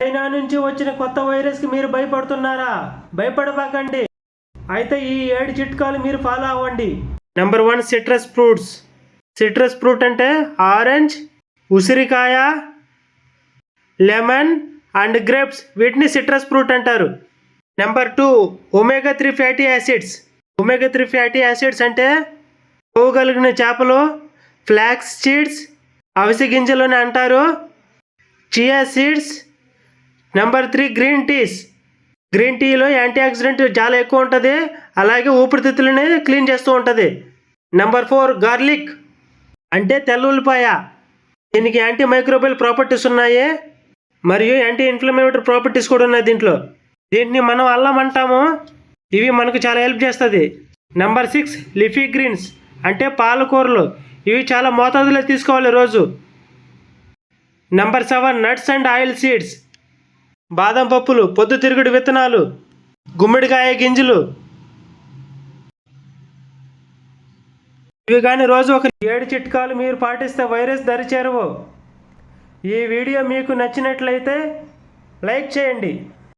China నుంచి వచ్చిన కొత్త వైరస్కి మీరు భయపడుతున్నారా? భయపడబాకండి అయితే ఈ ఏడు చిట్కాలు మీరు ఫాలో అవ్వండి. Number one citrus fruits. Citrus fruit అంటే ఆరెంజ్ ఉసిరికాయ లెమన్ అండ్ గ్రేప్స్. వీటిని సిట్రస్ ఫ్రూట్ అంటారు. Number two omega three fatty acids. Omega three fatty acids అంటే పోగలిగిన చేపలు ఫ్లాక్స్ సీడ్స్ అవిసె గింజలు అని అంటారు. Chia seeds number three green teas green టీలో యాంటీ ఆక్సిడెంట్ చాలా ఎక్కువ ఉంటుంది. అలాగే ఊపిరితిత్తులని క్లీన్ చేస్తూ ఉంటుంది. నెంబర్ ఫోర్ గార్లిక్ అంటే తెల్ల ఉల్లిపాయ. దీనికి యాంటీ మైక్రోబియల్ ప్రాపర్టీస్ ఉన్నాయి. మరియు యాంటీ ఇన్ఫ్లమేటరీ ప్రాపర్టీస్ కూడా ఉన్నాయి దీంట్లో. దీన్ని మనం అల్లం అంటాము. ఇవి మనకు చాలా హెల్ప్ చేస్తుంది. నెంబర్ సిక్స్ లిఫీ గ్రీన్స్ అంటే పాలకూరలు. ఇవి చాలా మోతాదులో తీసుకోవాలి రోజు. Number seven nuts and oil seeds బాదం పప్పులు పొద్దుతిరుగుడు విత్తనాలు గుమ్మడికాయ గింజలు. ఇవి కానీ రోజు ఒక ఏడు చిట్కాలు మీరు పాటిస్తే వైరస్ దరిచేరవు ఈ వీడియో మీకు నచ్చినట్లయితే లైక్ చేయండి.